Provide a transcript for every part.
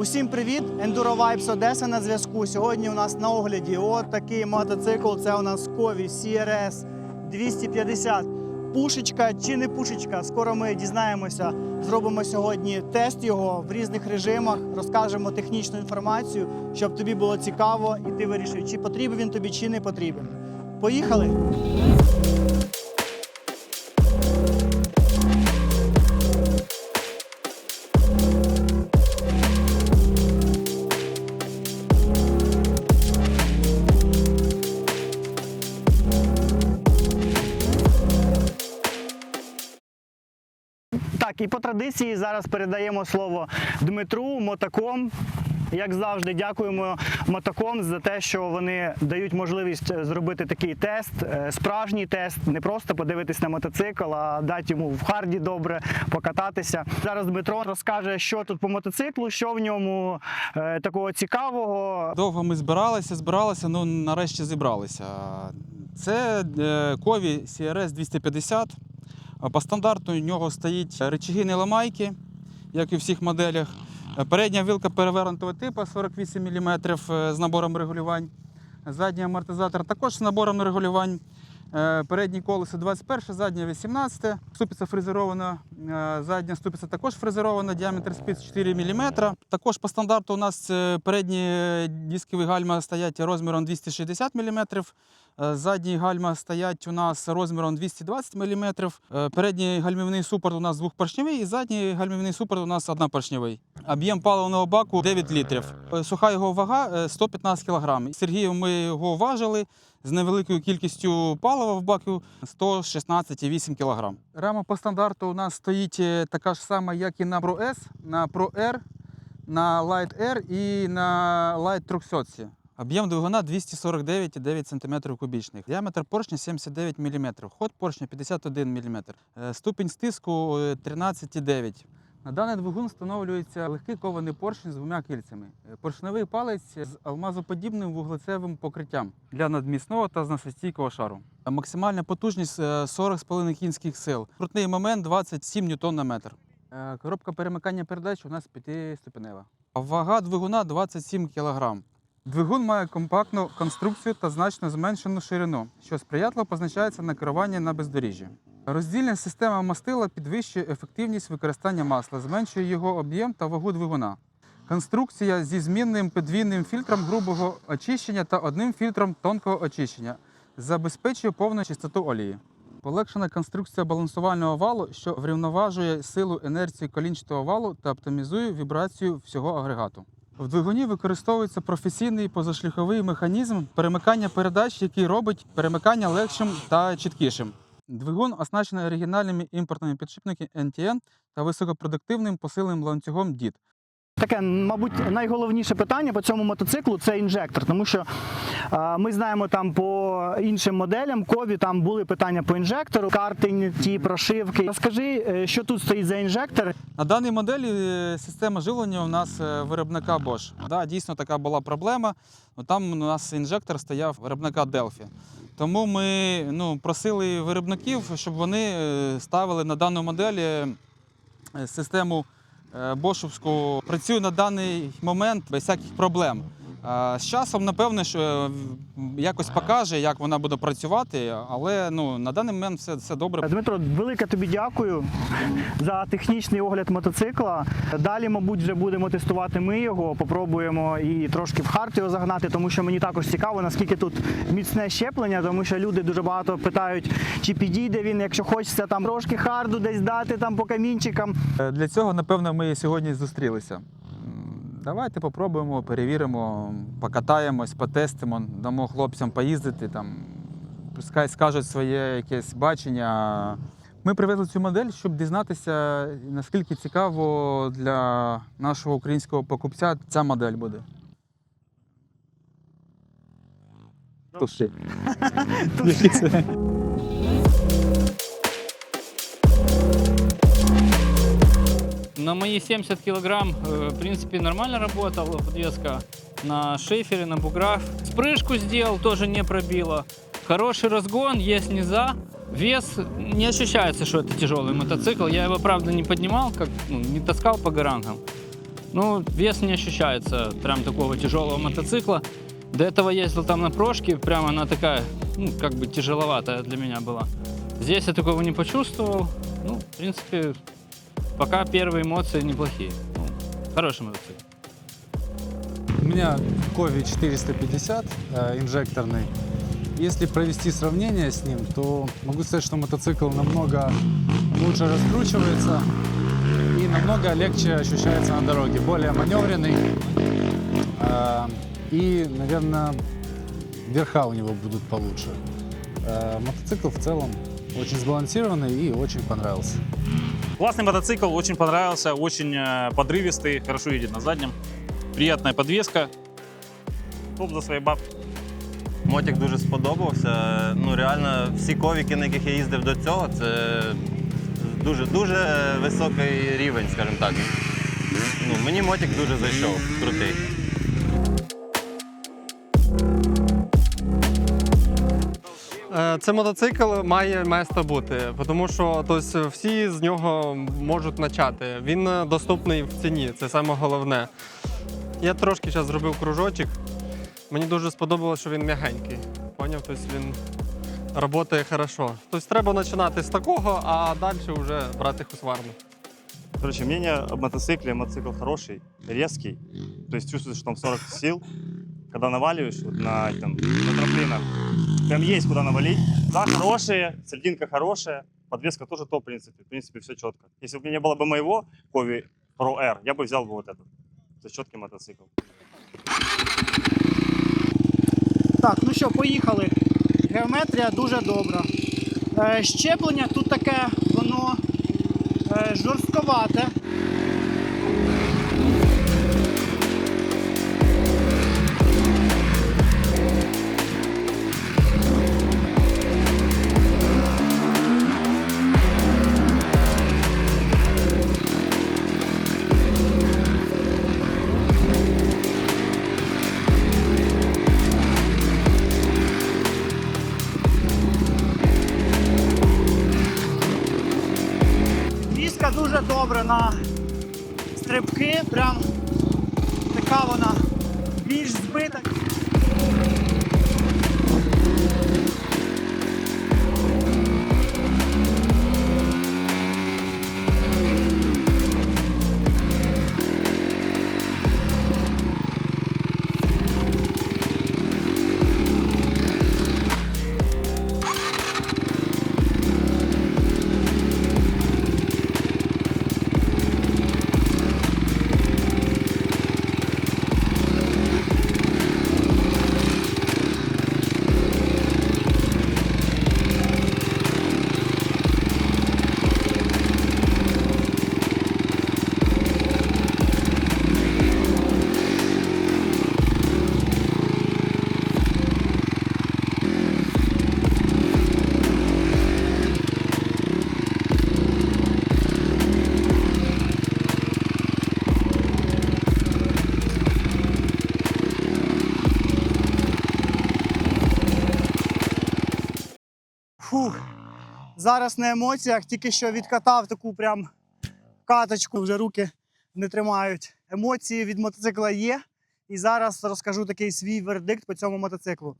Усім привіт! Enduro Vibes Одеса на зв'язку. Сьогодні у нас на огляді от такий мотоцикл. Це у нас Кові CRS 250. Пушечка чи не пушечка. Скоро ми дізнаємося. Зробимо сьогодні тест його в різних режимах, розкажемо технічну інформацію, щоб тобі було цікаво, і ти вирішив, чи потрібен він тобі, чи не потрібен. Поїхали! І по традиції зараз передаємо слово Дмитру Мотаком. Як завжди, дякуємо Мотаком за те, що вони дають можливість е, зробити такий тест, е, справжній тест, не просто подивитись на мотоцикл, а дати йому в харді добре покататися. Зараз Дмитро розкаже, що тут по мотоциклу, що в ньому е, такого цікавого. Довго ми збиралися, збиралися, ну нарешті зібралися. Це Кові CRS 250. По стандарту у нього стоїть речаги неламайки, як і у всіх моделях. Передня вилка перевернутого типу 48 мм з набором регулювань. Задній амортизатор також з набором регулювань. Е, Передні колесо 21, заднє 18. Ступиця фрезерована, е, задня ступиця також фрезерована, діаметр спиць 4 мм. Також по стандарту у нас е, передні дискові гальма стоять розміром 260 мм. Задні гальма стоять у нас розміром 220 мм. Передній гальмівний супорт у нас двохпоршневий і задній гальмівний супорт у нас однопоршневий. Об'єм паливного баку 9 літрів. Суха його вага е, 115 кг. Сергієм ми його важили з невеликою кількістю палива в баку 116,8 кг. Рама по стандарту у нас стоїть е, така ж сама, як і на Pro S, на Pro R, на Light R і на Light 300. Об'єм двигуна 249,9 см кубічних. Діаметр поршня 79 мм. Ход поршня 51 мм. Е, Ступінь стиску е, 13,9 на даний двигун встановлюється легкий кований поршень з двома кільцями. Е, Поршневий палець з алмазоподібним вуглецевим покриттям для надмісного та зносостійкого шару. Е, Максимальна потужність е, 40,5 кінських сил. Крутний момент 27 ньютон на метр. Е, Коробка перемикання передач у нас 5-ступенева. Вага двигуна 27 кг. Двигун має компактну конструкцію та значно зменшену ширину, що сприятливо позначається на керуванні на бездоріжжі. Роздільна система мастила підвищує ефективність використання масла, зменшує його об'єм та вагу двигуна. Конструкція зі змінним подвійним фільтром грубого очищення та одним фільтром тонкого очищення забезпечує повну чистоту олії. Полегшена конструкція балансувального валу, що врівноважує силу інерції колінчатого валу та оптимізує вібрацію всього агрегату. В двигуні використовується професійний позашліховий механізм перемикання передач, який робить перемикання легшим та чіткішим. Двигун оснащений оригінальними імпортними підшипниками NTN та високопродуктивним посиленим ланцюгом DIT. Таке, мабуть, найголовніше питання по цьому мотоциклу це інжектор, тому що е, ми знаємо там по іншим моделям кові там були питання по інжектору, карти, ті прошивки. Розкажи, е, що тут стоїть за інжектор? На даній моделі е, система живлення у нас е, виробника Bosch. Да, дійсно така була проблема. Там у нас інжектор стояв виробника Delphi. Тому ми ну, просили виробників, щоб вони е, ставили на дану модель е, систему е, бошовську. Працює на даний момент без всяких проблем. А З часом, напевно, що е, якось покаже, як вона буде працювати, але ну, на даний момент все, все добре. Дмитро, велике тобі дякую за технічний огляд мотоцикла. Далі, мабуть, вже будемо тестувати ми його, попробуємо і трошки в хард його загнати, тому що мені також цікаво, наскільки тут міцне щеплення, тому що люди дуже багато питають, чи підійде він, якщо хочеться там трошки харду десь дати там по камінчикам. Е, Для цього, напевно, ми сьогодні зустрілися. Давайте попробуємо, перевіримо, покатаємось, потестимо, дамо хлопцям поїздити, там, пускай скажуть своє якесь бачення. Ми привезли цю модель, щоб дізнатися, наскільки цікаво для нашого українського покупця ця модель буде. Туши. На мои 70 килограмм, э, в принципе, нормально работала подвеска на шейфере, на буграх. Спрыжку сделал, тоже не пробило. Хороший разгон, есть низа. Вес не ощущается, что это тяжелый мотоцикл. Я его, правда, не поднимал, как ну, не таскал по гарангам. Ну, вес не ощущается прям такого тяжелого мотоцикла. До этого ездил там на прошке, прямо она такая, ну, как бы тяжеловатая для меня была. Здесь я такого не почувствовал. Ну, в принципе, пока первые эмоции неплохие. Ну, хороший мотоцикл. У меня Кови 450 э, инжекторный. Если провести сравнение с ним, то могу сказать, что мотоцикл намного лучше раскручивается и намного легче ощущается на дороге. Более маневренный. Э, И, наверное, верха у него будут получше. Э, Мотоцикл в целом очень сбалансированный и очень понравился. Классный мотоцикл, очень понравился, очень э, подрывистый, хорошо едет на заднем. Приятная подвеска. Топ за свои бабки. Мотик дуже сподобався. Ну реально, всі ковіки, на яких я їздив до цього, це дуже дуже високий рівень, скажімо так. Ну, мені мотик дуже зайшов, крутий. Це мотоцикл має место бути, тому що тобто, всі з нього можуть почати. Він е, доступний в ціні, це саме головне. Я трошки зараз зробив кружочок. Мені дуже сподобалося, що він м'ягенький. Поняв? Тобто він працює хорошо. Тобто треба починати з такого, а далі вже брати хусварну. Короче, мнение об мотоцикле. Мотоцикл хороший, резкий. То есть чувствуешь, что там 40 сил. Когда наваливаешь вот на, там, на трамплинах, прям есть куда навалить. Да, хорошие, серединка хорошая. Подвеска тоже топ, в принципе. В принципе, все четко. Если бы не было бы моего Кови Pro R, я бы взял бы вот этот. Это четкий мотоцикл. Так, ну що, поїхали. Геометрія дуже добра. Е, щеплення тут таке, воно е, жорстковате. Дуже добре на стрибки, прям така вона більш збита. Зараз на емоціях тільки що відкатав таку прям каточку, вже руки не тримають. Емоції від мотоцикла є. І зараз розкажу такий свій вердикт по цьому мотоциклу.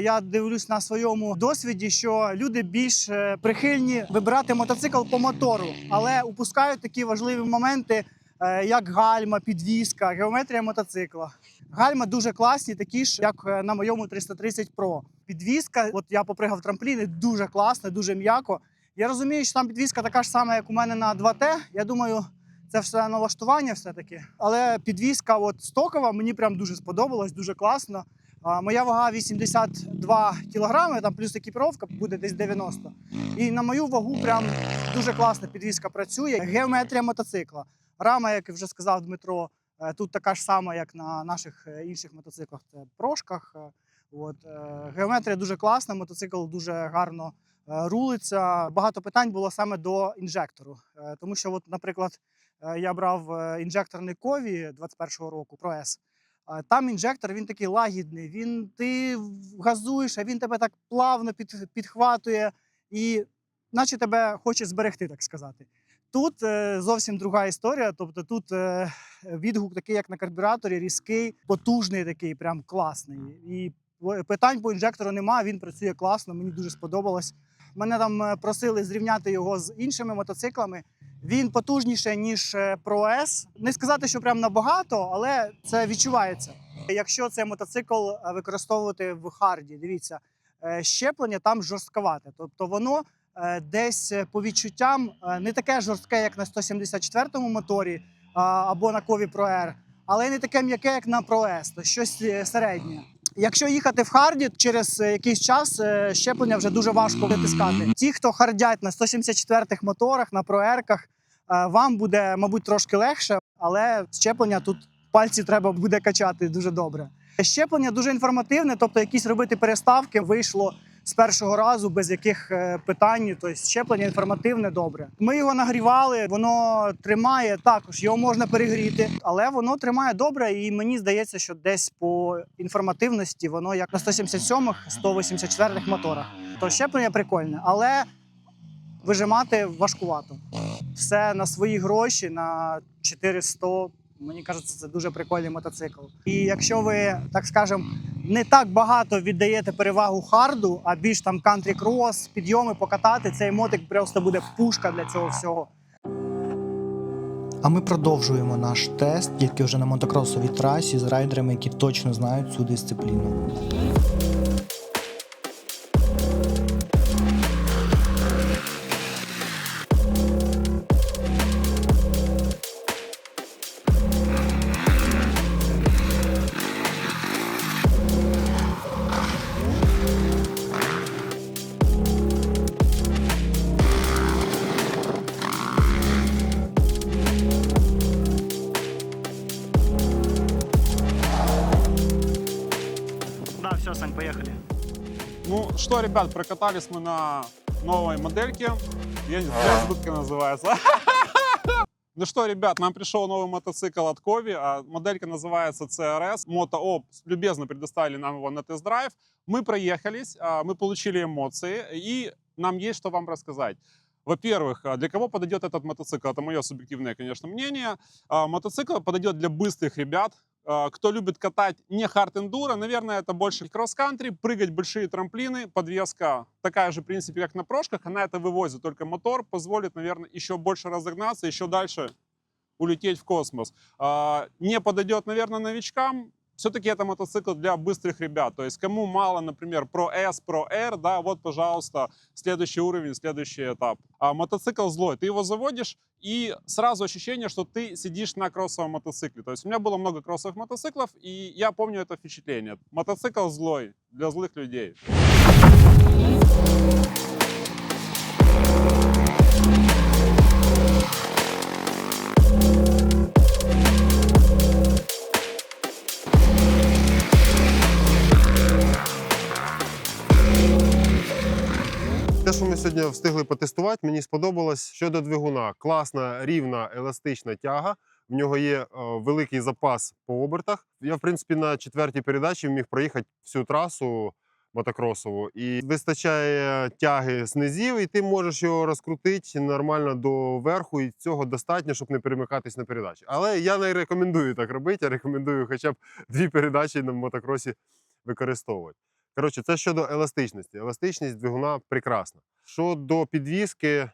Я дивлюсь на своєму досвіді, що люди більш е, прихильні вибирати мотоцикл по мотору, але упускають такі важливі моменти, е, як гальма, підвізка, геометрія мотоцикла. Гальма дуже класні, такі ж, як е, на моєму 330 Pro. Підвізка, от я попригав трампліни, дуже класно, дуже м'яко. Я розумію, що там підвізка така ж сама, як у мене на 2T. Я думаю, це все налаштування все-таки. Але підвізка от стокова мені прям дуже сподобалась, дуже класно. А, Моя вага 82 кілограми, там плюс екіпіровка буде десь 90. І на мою вагу прям дуже класно підвізка працює. Геометрія мотоцикла. Рама, як вже сказав Дмитро, е, тут така ж сама, як на наших е, інших мотоциклах, це прошках. От, е, геометрія дуже класна, мотоцикл дуже гарно е, рулиться. Багато питань було саме до інжектору. Е, Тому що, от, наприклад, я брав інжекторний кові 21-го року Pro S. Там інжектор він такий лагідний. Він ти газуєш, а він тебе так плавно під, підхватує і, наче тебе хоче зберегти, так сказати. Тут зовсім друга історія. Тобто тут відгук такий, як на карбюраторі, різкий, потужний такий, прям класний. І питань по інжектору немає, він працює класно, мені дуже сподобалось. Мене там е, просили зрівняти його з іншими мотоциклами. Він потужніше, ніж е, Pro S. Не сказати, що прям набагато, але це відчувається. Якщо цей мотоцикл е, використовувати в харді, дивіться, щеплення там жорстковате. Тобто воно десь по відчуттям не таке жорстке, як на 174-му моторі або на Кові Pro R, але не таке м'яке, як на Pro S, то щось середнє. Якщо їхати в харді, через е, якийсь час е, щеплення вже дуже важко витискати. Ті, хто хардять на 174-х моторах, на проерках, е, вам буде, мабуть, трошки легше, але щеплення тут пальці треба буде качати дуже добре. Щеплення дуже інформативне, тобто якісь робити переставки вийшло з першого разу без яких е, питань. Тобто щеплення інформативне добре. Ми його нагрівали, воно тримає також. Його можна перегріти, але воно тримає добре. І мені здається, що десь по інформативності воно як на 177-х, 184-х моторах. То щеплення прикольне, але вижимати важкувато. Все на свої гроші на 400. Мені кажеться, це дуже прикольний мотоцикл. І якщо ви, так скажемо, не так багато віддаєте перевагу харду, а більш там кантрі крос, підйоми покатати, цей мотик просто буде пушка для цього всього. А ми продовжуємо наш тест, тільки вже на мотокросовій трасі з райдерами, які точно знають цю дисципліну. Что, ребят, прокатались мы на новой модельке. Я не знаю, она называется. Ну что, ребят, нам пришел новый мотоцикл от Кови. а Моделька называется CRS. Мотооп любезно предоставили нам его на тест-драйв. Мы проехались, а, мы получили эмоции, и нам есть что вам рассказать. Во-первых, а, для кого подойдет этот мотоцикл? Это мое субъективное, конечно, мнение. Мотоцикл подойдет для быстрых ребят, кто любит катать не хард эндуро, наверное, это больше кросс-кантри, прыгать большие трамплины, подвеска такая же, в принципе, как на прошках, она это вывозит, только мотор позволит, наверное, еще больше разогнаться, еще дальше улететь в космос. А, Не подойдет, наверное, новичкам, все-таки это мотоцикл для быстрых ребят. То есть кому мало, например, Pro S, Pro R, да, вот, пожалуйста, следующий уровень, следующий этап. А мотоцикл злой. Ты его заводишь, и сразу ощущение, что ты сидишь на кроссовом мотоцикле. То есть у меня было много кроссовых мотоциклов, и я помню это впечатление. Мотоцикл злой для злых людей. Те, що ми сьогодні встигли потестувати, мені сподобалось щодо двигуна. Класна, рівна, еластична тяга. В нього є е, великий запас по обертах. Я, в принципі, на четвертій передачі міг проїхати всю трасу мотокросову. І вистачає тяги з і ти можеш його розкрутити нормально до верху, і цього достатньо, щоб не перемикатись на передачі. Але я не рекомендую так робити. Я рекомендую хоча б дві передачі на мотокросі використовувати. Коротше, це щодо еластичності. Еластичність двигуна прекрасна. Щодо підвіски,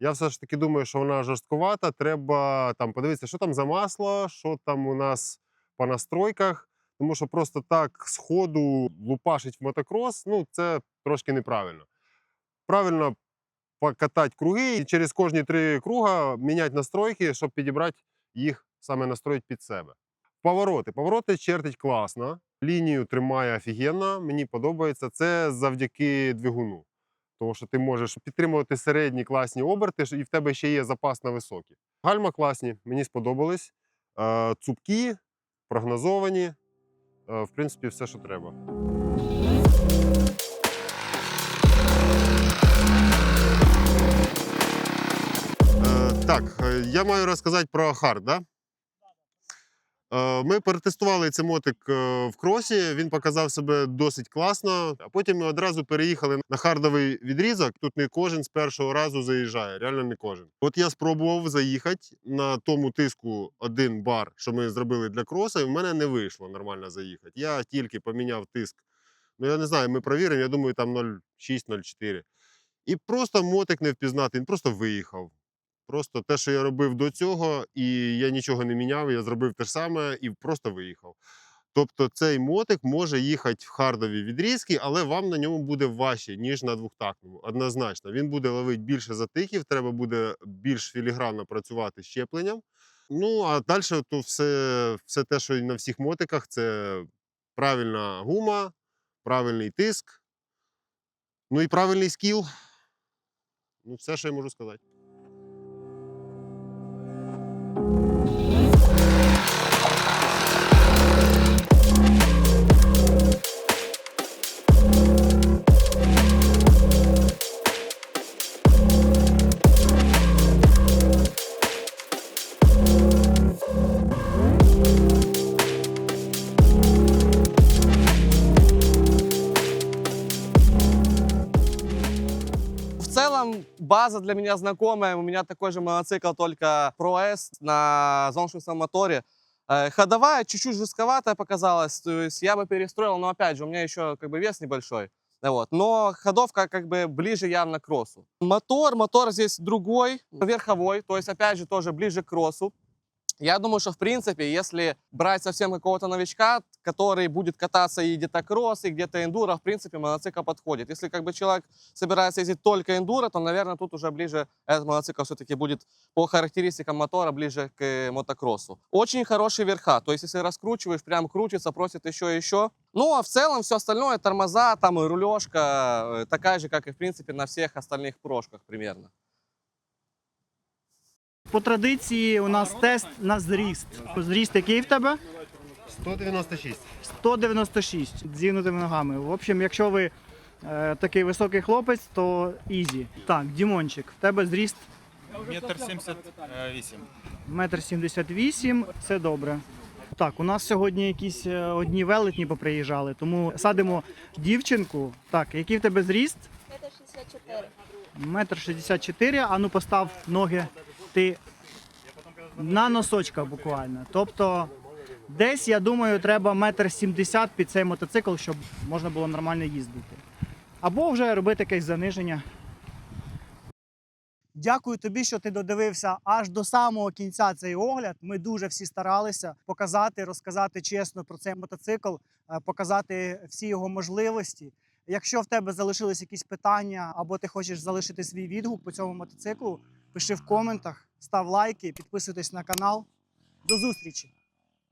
я все ж таки думаю, що вона жорстковата. Треба там подивитися, що там за масло, що там у нас по настройках. Тому що просто так з ходу лупашить в мотокрос, ну це трошки неправильно. Правильно покатати круги і через кожні три круга міняти настройки, щоб підібрати їх саме настроїти під себе. Повороти. Повороти чертить класно. Лінію тримає офігенно, мені подобається. Це завдяки двигуну. Тому що ти можеш підтримувати середні класні оберти, і в тебе ще є запас на високі. Гальма класні, мені сподобались. Е, Цупкі, прогнозовані. Е, В принципі, все, що треба. Е, Так, я маю розказати про хард, да? Е, Ми перетестували цей мотик е, в кросі. Він показав себе досить класно. А потім ми одразу переїхали на хардовий відрізок. Тут не кожен з першого разу заїжджає, реально не кожен. От я спробував заїхати на тому тиску один бар, що ми зробили для кроса, і в мене не вийшло нормально заїхати. Я тільки поміняв тиск. Ну я не знаю, ми провіримо. Я думаю, там 0,6-0,4. І просто мотик не впізнати, він просто виїхав. Просто те, що я робив до цього, і я нічого не міняв, я зробив те ж саме і просто виїхав. Тобто цей мотик може їхати в хардові відрізки, але вам на ньому буде важче, ніж на двохтактному. Однозначно. Він буде ловити більше затиків, треба буде більш філігранно працювати щепленням. Ну, а далі то все, все те, що на всіх мотиках, це правильна гума, правильний тиск, ну і правильний скіл. Ну, все, що я можу сказати. В база для меня знакомая. У меня такой же мотоцикл, только Pro S на зоншинском моторе. Э, Ходовая чуть-чуть жестковатая показалась. То есть я бы перестроил, но опять же, у меня еще как бы вес небольшой. Вот. Но ходовка как бы ближе явно к кроссу. Мотор, мотор здесь другой, верховой, то есть опять же тоже ближе к кроссу. Я думаю, что в принципе, если брать совсем какого-то новичка, который будет кататься и где-то кросс, и где-то эндуро, в принципе, мотоцикл подходит. Если как бы человек собирается ездить только эндуро, то, наверное, тут уже ближе этот мотоцикл все-таки будет по характеристикам мотора ближе к мотокроссу. Очень хорошие верха, то есть если раскручиваешь, прям крутится, просит еще и еще. Ну, а в целом все остальное, тормоза, там и рулежка, э, такая же, как и, в принципе, на всех остальных прошках примерно. По традиції у нас тест на зріст. Зріст який в тебе? 196. 196 з зігнутими ногами. В общем, якщо ви е, такий високий хлопець, то ізі. Так, Дімончик, в тебе зріст Метр сімдесят вісім. метр сімдесят вісім. Це добре. Так, у нас сьогодні якісь е, одні велетні поприїжджали, тому садимо дівчинку. Так, який в тебе зріст? Метр 64. Метр шістдесят чотири. А ну постав ноги ти на носочках буквально. Тобто десь, я думаю, треба метр сімдесят під цей мотоцикл, щоб можна було нормально їздити. Або вже робити якесь заниження. Дякую тобі, що ти додивився аж до самого кінця цей огляд. Ми дуже всі старалися показати, розказати чесно про цей мотоцикл, е, показати всі його можливості. Якщо в тебе залишились якісь питання, або ти хочеш залишити свій відгук по цьому мотоциклу, пиши в коментах, став лайки, підписуйтесь на канал. До зустрічі!